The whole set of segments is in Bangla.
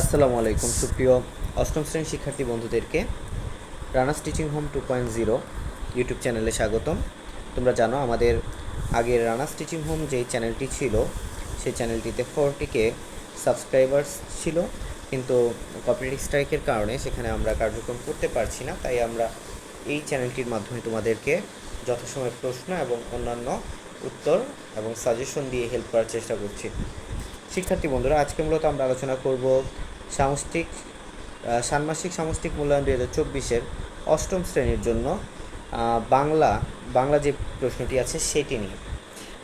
আসসালামু আলাইকুম, সুপ্রিয় অষ্টম শ্রেণির শিক্ষার্থী বন্ধুদেরকে Rana's teaching home two point zero YouTube চ্যানেলে স্বাগতম। তোমরা জানো আমাদের আগের রানাস টিচিং হোম যেই চ্যানেলটি ছিল, সেই চ্যানেলটিতে ফোরটিকে সাবস্ক্রাইবার্স ছিল, কিন্তু কপিরাইট স্ট্রাইকের কারণে সেখানে আমরা কার্যক্রম করতে পারছি না, তাই আমরা এই চ্যানেলটির মাধ্যমে তোমাদেরকে যথাসময় প্রশ্ন এবং অন্যান্য উত্তর এবং সাজেশন দিয়ে হেল্প করার চেষ্টা করছি। শিক্ষার্থী বন্ধুরা, আজকে মূলত আমরা আলোচনা করব সামষ্টিক ষান্মাসিক সামষ্টিক মূল্যায়ন দুই হাজার চব্বিশের অষ্টম শ্রেণির জন্য বাংলা বাংলা যে প্রশ্নটি আছে সেটি নিয়ে।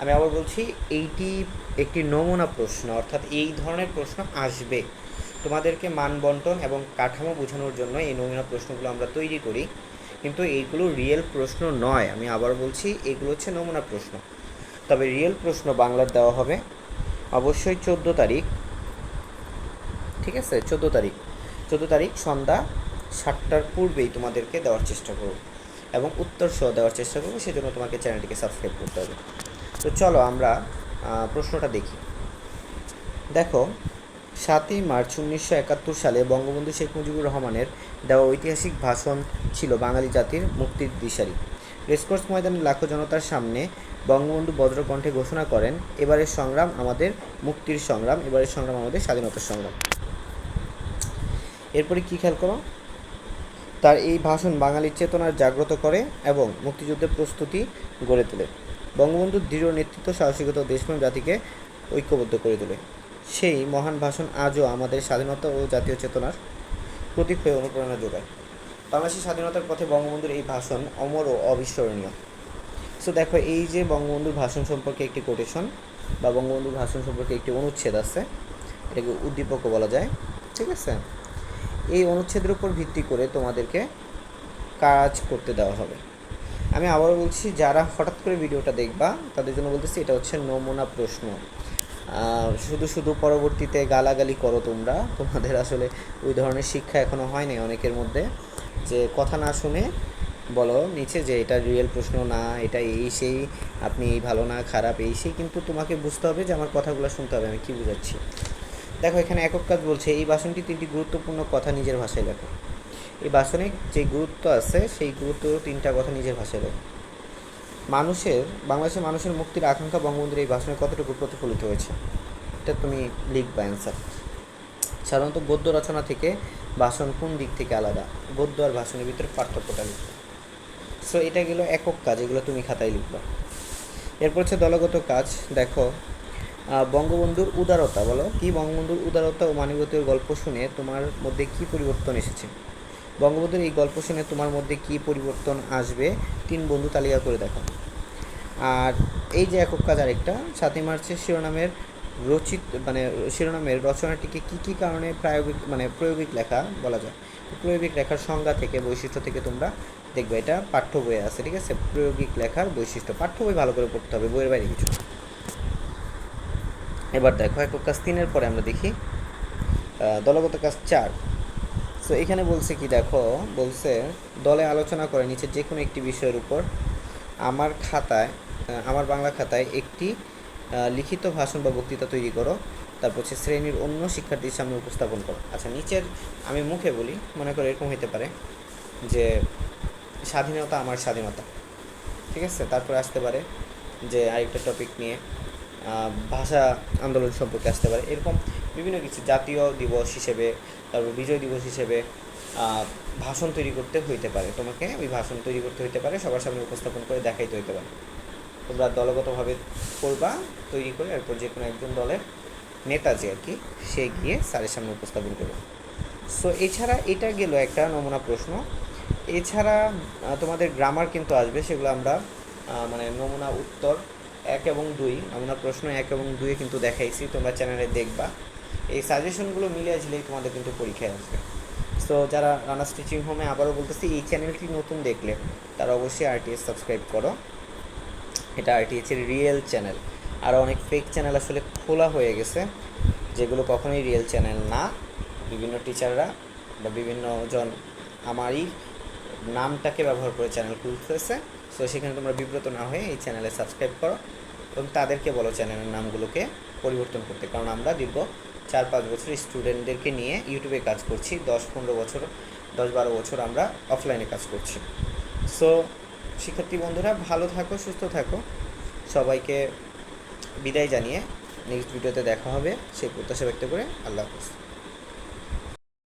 আমি আবার বলছি, এইটি একটি নমুনা প্রশ্ন, অর্থাৎ এই ধরনের প্রশ্ন আসবে। তোমাদেরকে মান বন্টন এবং কাঠামো বোঝানোর জন্য এই নমুনা প্রশ্নগুলো আমরা তৈরি করি, কিন্তু এইগুলো রিয়েল প্রশ্ন নয়। আমি আবার বলছি, এগুলো হচ্ছে নমুনা প্রশ্ন। তবে রিয়েল প্রশ্ন বাংলার দেওয়া হবে। অবশ্যই চোদ্দ তারিখ। ঠিক আছে? চোদ্দ তারিখ। চোদ্দ তারিখ সন্ধ্যা সাতটার পূর্বেই তোমাদেরকে দেওয়ার চেষ্টা করব এবং উত্তর সহ দেওয়ার চেষ্টা করব, সেজন্য তোমাকে চ্যানেলটিকে সাবস্ক্রাইব করতে হবে। তো চলো আমরা প্রশ্নটা দেখি। দেখো, সাতই মার্চ উনিশশো একাত্তর সালে বঙ্গবন্ধু শেখ মুজিবুর রহমানের দেওয়া ঐতিহাসিক ভাষণ ছিল বাঙালি জাতির মুক্তির দিশারি। রেসকোর্স ময়দানে লাখো জনতার সামনে বঙ্গবন্ধু বজ্রকণ্ঠে ঘোষণা করেন, এবারের সংগ্রাম আমাদের মুক্তির সংগ্রাম, এবারের সংগ্রাম আমাদের স্বাধীনতার সংগ্রাম। এরপরে কী খেয়াল করো? তার এই ভাষণ বাঙালির চেতনার জাগ্রত করে এবং মুক্তিযুদ্ধের প্রস্তুতি গড়ে তোলে। বঙ্গবন্ধুর দৃঢ় নেতৃত্ব, সাহসিকতা দেশপ্রেম জাতিকে ঐক্যবদ্ধ করে তোলে। সেই মহান ভাষণ আজও আমাদের স্বাধীনতা ও জাতীয় চেতনার প্রতীক হয়ে অনুপ্রেরণা যোগায়। বাংলাদেশের স্বাধীনতার পথে বঙ্গবন্ধুর এই ভাষণ অমর ও অবিস্মরণীয়। সো দেখো, এই যে বঙ্গবন্ধুর ভাষণ সম্পর্কে একটি কোটেশন বা বঙ্গবন্ধুর ভাষণ সম্পর্কে একটি অনুচ্ছেদ আছে, এটাকে উদ্দীপকও বলা যায়, ঠিক আছে? এই অনুচ্ছেদের উপর ভিত্তি করে তোমাদেরকে কাজ করতে দেওয়া হবে। আমি আবারও বলছি, যারা হঠাৎ করে ভিডিওটা দেখবা, তাদের জন্য বলতেছি, এটা হচ্ছে নমুনা প্রশ্ন। শুধু শুধু পরবর্তীতে গালাগালি করো তোমরা। তোমাদের আসলে ওই ধরনের শিক্ষা এখনও হয়নি অনেকের মধ্যে। যে কথা না শুনে বলো, নিচে যে এটা রিয়েল প্রশ্ন, না, এটা এই সেই, আপনি এই ভালো না, খারাপ, এই সেই, কিন্তু তোমাকে বুঝতে হবে যে আমার কথাগুলো শুনতে হবে, আমি কী বুঝাচ্ছি। দেখো, এখানে একক কাজ বলছে, এই বাসনটি তিনটি গুরুত্বপূর্ণ কথা নিজের ভাষায় লেখো। এই বাসনে যে গুরুত্ব আছে, সেই গুরুত্ব তিনটা কথা নিজের ভাষায় লেখো। মানুষের, বাংলাদেশের মানুষের মুক্তির আকাঙ্ক্ষা বঙ্গবন্ধুর এই ভাষণে কতটুকু প্রতিফলিত হয়েছে? এটা তুমি লিখবা অ্যান্সার সাধারণত গদ্য রচনা থেকে ভাষণ কোন দিক থেকে আলাদা? গদ্য আর ভাষণের ভিতরে পার্থক্যটা লিখবে সো এটা গেল একক কাজ, এগুলো তুমি খাতায় লিখবা। এরপর হচ্ছে দলগত কাজ, দেখো বঙ্গবন্ধুর উদারতা, বলো। কি বঙ্গবন্ধুর উদারতা ও মানবতীয় গল্প শুনে তোমার মধ্যে কি পরিবর্তন এসেছে? বঙ্গবন্ধুর এই গল্প শুনে তোমার মধ্যে কি পরিবর্তন আসবে? তিন বন্ধু তালিকা করে দেখো। আর এই যে একক কাজ আরেকটা, সাতই মার্চের শিরোনামের রচিত মানে শিরোনামের রচনাটিকে কি কি কারণে প্রায়োগিক মানে প্রয়োগিক লেখা বলা যায়? প্রয়োগিক লেখার সংজ্ঞা থেকে, বৈশিষ্ট্য থেকে তোমরা দেখবে এটা পাঠ্য বইয়ে আছে, ঠিক আছে? প্রয়োগিক লেখার বৈশিষ্ট্য, পাঠ্য বই ভালো করে পড়তে হবে, বইয়ের বাইরে কিছু এবার দেখো, একক কাজ তিনের পরে আমরা দেখি দলগত কাজ চার। সো এখানে বলছে কি, দেখো, বলছে, দলে আলোচনা করে নিচে যে কোনো একটি বিষয়ের উপর আমার খাতায় আমার বাংলা খাতায় একটি লিখিত ভাষণ বা বক্তৃতা তৈরি করো। তারপর হচ্ছে শ্রেণির অন্য শিক্ষার্থীর সামনে উপস্থাপন করো। আচ্ছা নিচের আমি মুখে বলি, মনে করো এরকম হতে পারে যে স্বাধীনতা আমার স্বাধীনতা। ঠিক আছে? তারপরে আসতে পারে যে আরেকটা টপিক নিয়ে ভাষা আন্দোলন সম্পর্কে আসতে পারে। এরকম বিভিন্ন কিছু, জাতীয় দিবস হিসেবে, তারপর বিজয় দিবস হিসেবে ভাষণ তৈরি করতে হইতে পারে। তোমাকে ওই ভাষণ তৈরি করতে হইতে পারে, সবার সামনে উপস্থাপন করে দেখাইতে হইতে পারে। তোমরা দলগতভাবে করবা, তৈরি করে এরপর যে কোনো একজন দলের নেতা যে আর কি, সে গিয়ে স্যারের সামনে উপস্থাপন করবে। সো এছাড়া এটা গেল একটা নমুনা প্রশ্ন। এছাড়া তোমাদের গ্রামার কিন্তু আসবে, সেগুলো আমরা মানে নমুনা উত্তর এক এবং দুই, নমুনা প্রশ্ন এক এবং দুই কিন্তু দেখাইছি, তোমরা চ্যানেলে দেখবা। এই সাজেশনগুলো মিলে আসলেই তোমাদের কিন্তু পরীক্ষায় আসবে। সো যারা রানাস স্টিচিং হোমে আবারও বলতেছি, এই চ্যানেলটি নতুন দেখলে তারা অবশ্যই আরটিএস সাবস্ক্রাইব করো। এটা আরটিএস এর রিয়েল চ্যানেল আর অনেক ফেক চ্যানেল আসলে খোলা হয়ে গেছে, যেগুলো কখনোই রিয়েল চ্যানেল না। বিভিন্ন টিচাররা বা বিভিন্ন জন আমারই নামটাকে ব্যবহার করে চ্যানেল খুলতেছে। সো সেখানে তোমরা বিব্রত না হয়ে এই চ্যানেলে সাবস্ক্রাইব করো এবং তাদেরকে বলো চ্যানেলের নামগুলোকে পরিবর্তন করতে। কারণ আমরা দীর্ঘ চার পাঁচ বছর স্টুডেন্টদেরকে নিয়ে ইউটিউবে কাজ করছি। দশ পনেরো বছর দশ বারো বছর আমরা অফলাইনে কাজ করছি। সো শিক্ষার্থী বন্ধুরা, ভালো থাকো, সুস্থ থাকো। সবাইকে বিদায় জানিয়ে নেক্সট ভিডিওতে দেখা হবে। সেই প্রত্যাশা ব্যক্ত করে আল্লাহ হাফিজ।